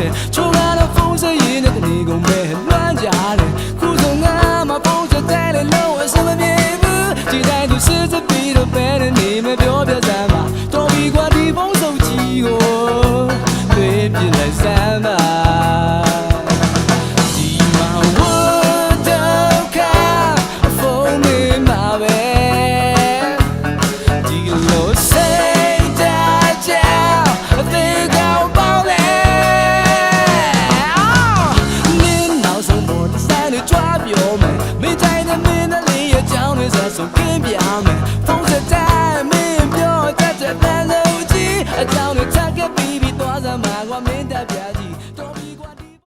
တယ်ချိုးလာတော့ဖုန်းစရင်နဲ့တနေကုန်ပဲလွမ်းကြတယ်ခုစုံငါမဖုန်းစတဲ့လေလုံးအစမပြေဘူးဒီတိုင်းသူစစ်စစ်ပြီးတော့ပဲနေမယ် တွေ့ဆက်ဆုံးကင်းပြမယ်ဖုန်းဆက်တိုင်းမင်းပြောတတ်တဲ့တန်လို့ကြီးအကြောင်းတွေချက်ကပြီးပြီးသွားစမ်းမှာကွာမင်းတက်